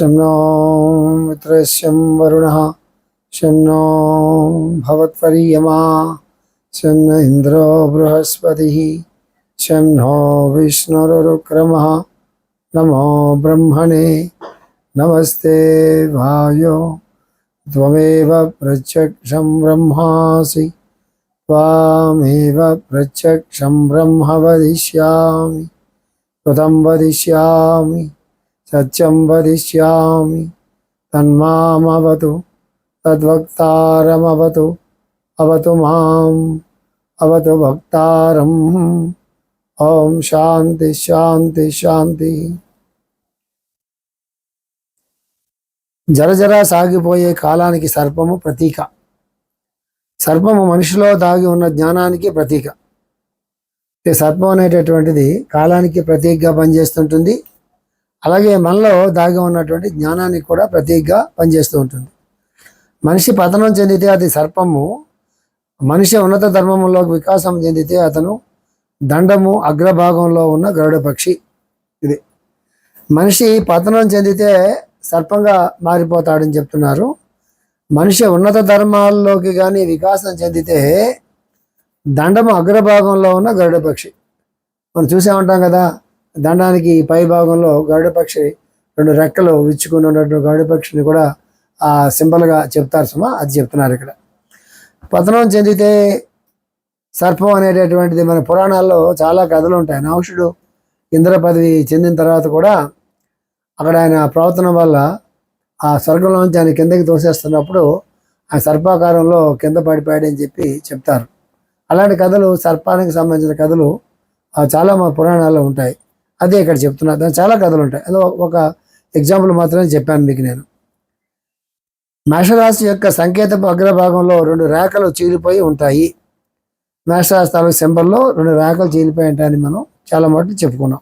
शं नो मित्रस्यं वरुणः शं नो भवत्वर्यमा शं न इन्द्रो बृहस्पतिः शं नो विष्णुरुक्रमः नमो ब्रह्मणे नमस्ते वायो त्वमेव प्रत्यक्षं ब्रह्मासि त्वामेव प्रत्यक्षं ब्रह्म वदिष्यामि कृतं वदिष्यामि సత్యం వదిష్యామి తన్మామవతు తద్వక్తారమవతు అవతు మాం అవతు భక్తారం ఓం శాంతి శాంతి శాంతి జరజరా సాగిపోయే కాలానికి సర్పము ప్రతీక। సర్పము మనిషిలో దాగి ఉన్న జ్ఞానానికి ప్రతీక। సర్పం అనేటటువంటిది కాలానికి ప్రతీకగా పనిచేస్తుంటుంది। అలాగే మనలో దాగి ఉన్నటువంటి జ్ఞానానికి కూడా ప్రతీకగా పనిచేస్తూ ఉంటుంది. మనిషి పతనం చెందితే అది సర్పము మనిషి ఉన్నత ధర్మంలో వికాసం చెందితే అతను దండము అగ్రభాగంలో ఉన్న గరుడ పక్షి ఇది. మనిషి పతనం చెందితే సర్పంగా మారిపోతాడని చెప్తున్నారు. మనిషి ఉన్నత ధర్మాల్లోకి కానీ వికాసం చెందితే దండము అగ్రభాగంలో ఉన్న గరుడ పక్షి. మనం చూసే ఉంటాం కదా దండానికి పై భాగంలో గరుడపక్షి రెండు రెక్కలు విచ్చుకుని ఉన్నటువంటి గరుడపక్షిని కూడా ఆ సింబల్గా చెప్తారు సుమా. అది చెప్తున్నారు ఇక్కడ. పతనం చెందితే సర్పం అనేటటువంటిది మన పురాణాల్లో చాలా కథలు ఉంటాయి. నౌషుడు ఇంద్ర పదవి చెందిన తర్వాత కూడా అక్కడ ఆయన ప్రవర్తన వల్ల ఆ స్వర్గంలోంచి ఆయన కిందకి తోసేస్తున్నప్పుడు ఆ సర్పాకారంలో కింద పడిపోయాడని చెప్పి చెప్తారు. అలాంటి కథలు సర్పానికి సంబంధించిన కథలు చాలా మా పురాణాల్లో ఉంటాయి. అదే ఇక్కడ చెప్తున్నా. దాని చాలా కథలు ఉంటాయి. అదో ఒక ఎగ్జాంపుల్ మాత్రమే చెప్పాను మీకు నేను. మేషరాశి యొక్క సంకేతపు అగ్రభాగంలో రెండు రేఖలు చీలిపోయి ఉంటాయి. మేషరాశి తాలూకు సింబల్లో రెండు రేఖలు చీలిపోయి ఉంటాయని మనం చాలా మటు చెప్పుకున్నాం.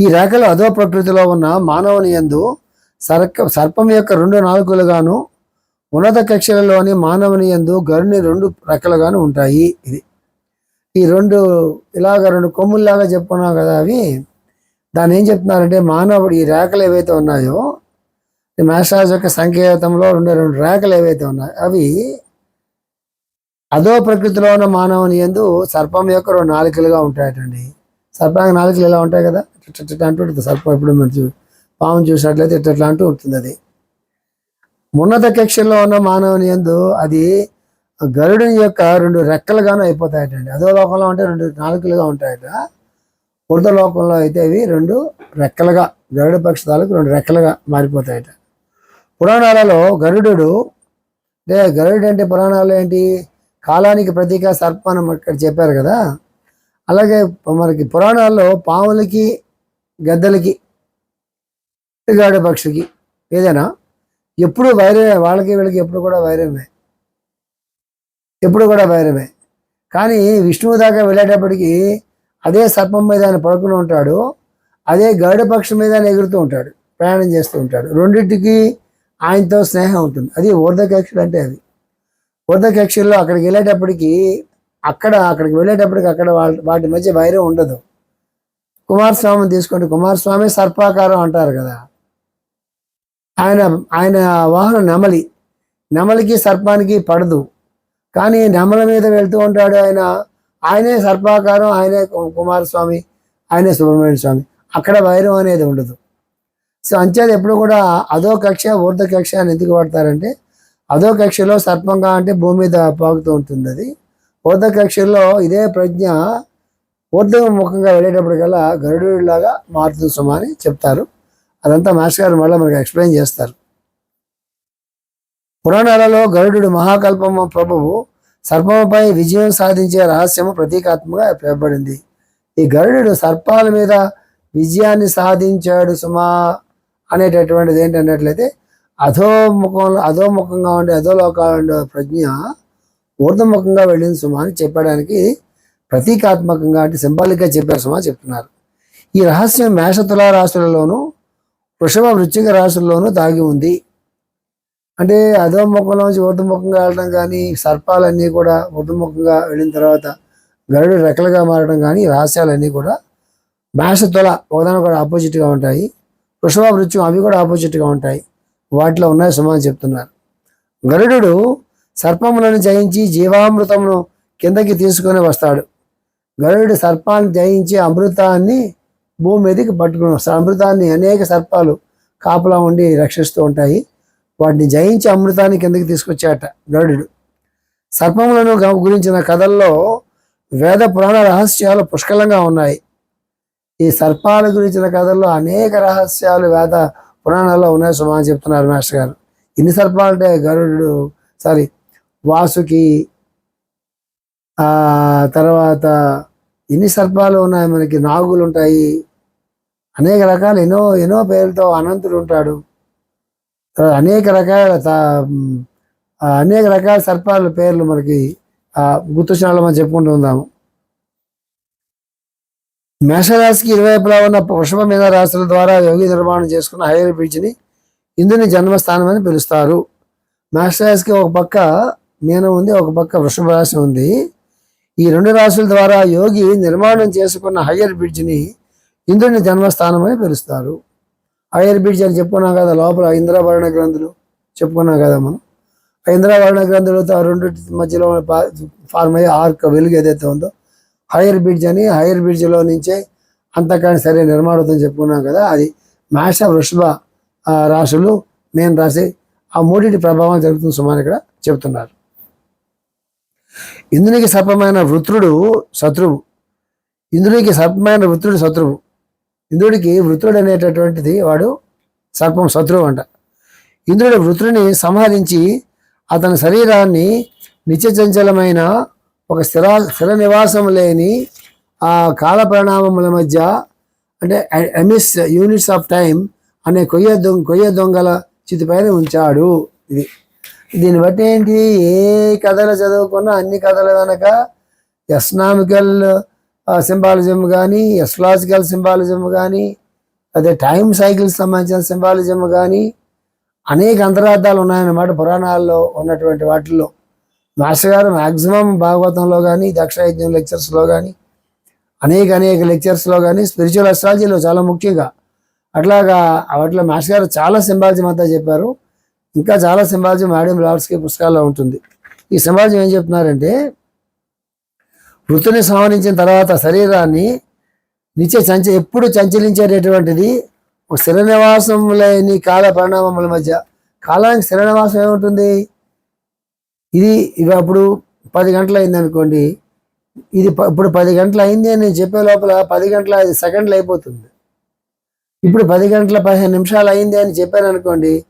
ఈ రేఖలు అదో ప్రకృతిలో ఉన్న మానవుని యందు సర్క సర్పం యొక్క రెండు నాలుకలుగాను ఉన్నత కక్షలలోని మానవుని యందు గరుని రెండు రెక్కలుగాను ఉంటాయి. ఇది ఈ రెండు ఇలాగ రెండు కొమ్ముల్లాగా చెప్పుకున్నాం కదా అవి దాన్ని ఏం చెప్తున్నారంటే మానవుడు ఈ రేఖలు ఏవైతే ఉన్నాయో మేషరాజు యొక్క సంకేతంలో రెండు రెండు రేఖలు ఏవైతే ఉన్నాయో అవి అదో ప్రకృతిలో ఉన్న మానవుని ఎందు సర్పం యొక్క రెండు నాలుకలుగా ఉంటాయటండి. సర్పానికి నాలుకలు ఇలా ఉంటాయి కదా? ఇట్లా అంటూ ఉంటుంది. సర్పం ఎప్పుడు మనం పాము చూసినట్లయితే ఇట్లా అంటూ ఉంటుంది అది. ఉన్నత కక్షల్లో ఉన్న మానవుని ఎందు అది గరుడు యొక్క రెండు రెక్కలుగాను అయిపోతాయటండి. అదో లోకంలో అంటే రెండు నాలుకలుగా ఉంటాయట. ఉర్ద లోకంలో అయితే అవి రెండు రెక్కలుగా గరుడ పక్షాలకు రెండు రెక్కలుగా మారిపోతాయట. పురాణాలలో గరుడు అంటే గరుడు అంటే పురాణాలు ఏంటి? కాలానికి ప్రతీక సర్పానం ఇక్కడ చెప్పారు కదా. అలాగే మనకి పురాణాల్లో పాములకి గద్దలకి గాడ పక్షికి ఏదైనా ఎప్పుడు వైరే వాళ్ళకి వీళ్ళకి ఎప్పుడు కూడా వైరమే. ఎప్పుడు కూడా భైరవే. కానీ విష్ణువు దాకా వెళ్ళేటప్పటికి అదే సర్పం మీద ఆయన పడుకుని ఉంటాడు అదే గరుడ మీద ఆయన ఎగురుతూ ఉంటాడు ప్రయాణం చేస్తూ ఉంటాడు. రెండింటికి ఆయనతో స్నేహం ఉంటుంది. అది ఊర్ధకక్షులు అంటే అది. ఊర్ధకక్షుల్లో అక్కడికి వెళ్ళేటప్పటికి అక్కడ అక్కడికి వెళ్ళేటప్పటికి అక్కడ వాటి మధ్య వైరం ఉండదు. కుమారస్వామిని తీసుకుంటే కుమారస్వామి సర్పాకారం అంటారు కదా. ఆయన ఆయన వాహనం నెమలి. నెమలికి సర్పానికి పడదు. కానీ నెమల మీద వెళ్తూ ఉంటాడు ఆయన. ఆయనే సర్పాకారం ఆయనే కుమారస్వామి ఆయనే సుబ్రహ్మణ్య స్వామి. అక్కడ వైరం అనేది ఉండదు. సో అంచేది ఎప్పుడు కూడా అదో కక్ష ఊర్ధ కక్ష అని ఎందుకు పడతారంటే అదో కక్షలో సర్పంగా అంటే భూమి మీద పాకుతూ ఉంటుంది అది ఊర్ధ కక్షలో ఇదే ప్రజ్ఞ ఊర్ధముఖంగా వెళ్ళేటప్పటికల్లా గరుడులాగా మారుతుంది సుమా అని చెప్తారు. అదంతా మాస్టర్ గారు మళ్ళీ మనకు ఎక్స్ప్లెయిన్ చేస్తారు. పురాణాలలో గరుడు మహాకల్పమ ప్రభువు సర్పముపై విజయం సాధించే రహస్యము ప్రతీకాత్మగా పేర్పడింది. ఈ గరుడు సర్పాల మీద విజయాన్ని సాధించాడు సుమా అనేటటువంటిది ఏంటన్నట్లయితే అధోముఖంలో అధోముఖంగా ఉండే అధోలోకాలు ఉండే ప్రజ్ఞ ఊర్ధముఖంగా వెళ్ళింది సుమా అని చెప్పడానికి ప్రతీకాత్మకంగా అంటే సింబాలిక్గా చెప్పారు సుమా చెప్తున్నారు. ఈ రహస్యం మేషతుల రాశులలోనూ వృషభ వృశ్చిక రాశుల్లోనూ దాగి ఉంది. అంటే అధోముఖంలోంచి ఊర్ధముఖంగా వెళ్ళడం కానీ సర్పాలన్నీ కూడా ఊర్ధముఖంగా వెళ్ళిన తర్వాత గరుడు రెక్కలుగా మారడం కానీ రహస్యాలన్నీ కూడా భాష తొల ఒకదాని కూడా ఆపోజిట్గా ఉంటాయి. వృషభ వృత్యం అవి కూడా ఆపోజిట్గా ఉంటాయి. వాటిలో ఉన్నాయి సుమా అని చెప్తున్నారు. గరుడు సర్పములను జయించి జీవామృతమును కిందకి తీసుకొని వస్తాడు. గరుడు సర్పాన్ని జయించి అమృతాన్ని భూమి మీదకి పట్టుకుని వస్తాడు. అమృతాన్ని అనేక సర్పాలు కాపలా ఉండి రక్షిస్తూ ఉంటాయి. వాటిని జయించి అమృతాన్ని కిందకి తీసుకొచ్చాట గరుడు సర్పములను గురించిన కథల్లో వేద పురాణ రహస్యాలు పుష్కలంగా ఉన్నాయి. ఈ సర్పాల గురించిన కథల్లో అనేక రహస్యాలు వేద పురాణాల్లో ఉన్నాయి సుమా అని చెప్తున్నారు మాస్టర్ గారు. ఇన్ని సర్పాలంటే గరుడు సారీ వాసుకి తర్వాత ఎన్ని సర్పాలు ఉన్నాయి మనకి నాగులు ఉంటాయి అనేక రకాల ఎన్నో ఎన్నో పేర్లతో అనంతుడు ఉంటాడు. తర్వాత అనేక రకాల అనేక రకాల సర్పాల పేర్లు మనకి ఆ, గుర్తొచ్చినాళ్ళు మనం చెప్పుకుంటూ ఉందాము. మేషరాశికి ఇరువైపులా ఉన్న వృషభ మీద రాశుల ద్వారా యోగి నిర్మాణం చేసుకున్న హైర్ బ్రిడ్జ్ని ఇందుని జన్మస్థానం అని పిలుస్తారు. మేషరాశికి ఒక పక్క మీనం ఉంది ఒక పక్క వృషభ రాశి ఉంది. ఈ రెండు రాశుల ద్వారా యోగి నిర్మాణం చేసుకున్న హయ్యర్ బ్రిడ్జ్ని ఇంద్రుని జన్మస్థానం అని పిలుస్తారు. హయ్యర్ బ్రిడ్జ్ అని చెప్పుకున్నాం కదా లోపల ఇంద్రవర్ణ గ్రంథులు చెప్పుకున్నాం కదా మనం. ఆ ఇంద్రవర్ణ గ్రంథులతో ఆ రెండు మధ్యలో ఫార్మ్ అయ్యే ఆర్క్ వెలుగు ఏదైతే ఉందో హైయర్ బ్రిడ్జ్ అని హైయర్ బ్రిడ్జ్లో నుంచే అంతకాని సరే నిర్మాణం చెప్పుకున్నాం కదా అది మేష వృషభ రాశులు నేను రాసి ఆ మూడింటి ప్రభావం జరుగుతుంది సుమారు ఇక్కడ చెబుతున్నారు ఇంద్రునికి సర్పమైన వృత్రుడు శత్రువు. ఇంద్రునికి సర్పమైన వృత్రుడు శత్రువు. ఇంద్రుడికి వృత్రుడు అనేటటువంటిది వాడు సర్పం శత్రువు అంట. ఇంద్రుడు వృత్రుని సంహరించి అతని శరీరాన్ని నిత్యచంచలమైన ఒక స్థిర స్థిర నివాసం లేని ఆ కాల పరిణామముల మధ్య అంటే ఎమిస్ యూనిట్స్ ఆఫ్ టైం అనే కొయ్య దొంగ కొయ్య దొంగల చితిపైన ఉంచాడు ఇది. దీన్ని బట్టి ఏంటి? ఏ కథలు చదువుకున్నా అన్ని కథలు కనుక ఎస్నామికల్ సింబాలిజం కానీ ఎస్లాజికల్ సింబాలిజం కానీ అదే టైం సైకిల్ సంబంధించిన సింబాలిజం కానీ అనేక అంతరార్థాలు ఉన్నాయన్నమాట పురాణాల్లో ఉన్నటువంటి వాటిల్లో. మాస్టర్ గారు మ్యాక్సిమం భాగవతంలో కానీ దక్షయజ్ఞం లెక్చర్స్లో కానీ అనేక అనేక లెక్చర్స్లో కానీ స్పిరిచువల్ అస్ట్రాలజీలో చాలా ముఖ్యంగా. అట్లాగా వాటిలో మాస్టర్ గారు చాలా సింబాలజీ అంతా చెప్పారు. ఇంకా చాలా సింబాలజీ మేడం లార్డ్స్కి పుస్తకాల్లో ఉంటుంది. ఈ సింబాలజీ ఏం చెప్తున్నారంటే వృత్తిని సంహరించిన తర్వాత శరీరాన్ని నిత్య చంచ ఎప్పుడు చంచలించేటటువంటిది ఒక స్థిర నివాసం లేని కాల పరిణామముల మధ్య. కాలానికి స్థిర నివాసం ఏముంటుంది? ఇది ఇవి అప్పుడు పది గంటలు అయింది అనుకోండి ఇది ప- ఇప్పుడు పది గంటలు అయింది అని నేను చెప్పే లోపల పది గంటల ఐదు సెకండ్లు అయిపోతుంది. ఇప్పుడు పది గంటల పదిహేను నిమిషాలు అయింది అని చెప్పాను అనుకోండి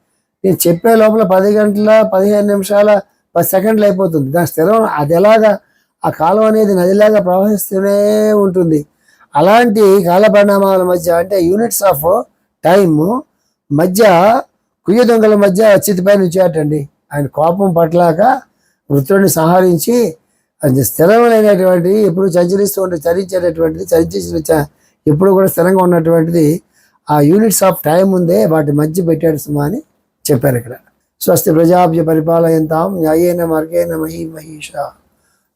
నేను చెప్పే లోపల పది గంటల పదిహేను నిమిషాల పది సెకండ్లు అయిపోతుంది. దాని స్థిరం అది ఎలాగా ఆ కాలం అనేది నదిలాగా ప్రవహిస్తూనే ఉంటుంది. అలాంటి కాల పరిణామాల మధ్య అంటే యూనిట్స్ ఆఫ్ టైము మధ్య కుయ్య దొంగల మధ్య చితిపైన ఉంచాటండి ఆయన కోపం పట్లాక వృత్తుడిని సంహరించి అది స్థిరమైనటువంటి ఎప్పుడు చంచలిస్తూ ఉంటే చరించేటటువంటిది చరించేసిన ఎప్పుడు కూడా స్థిరంగా ఉన్నటువంటిది ఆ యూనిట్స్ ఆఫ్ టైం ఉందే వాటి మధ్య పెట్టాడు సుమా అని చెప్పారు ఇక్కడ. స్వస్తి ప్రజాభ్య పరిపాలయంతాం న్యాయేన మార్గేణ మహి మహిష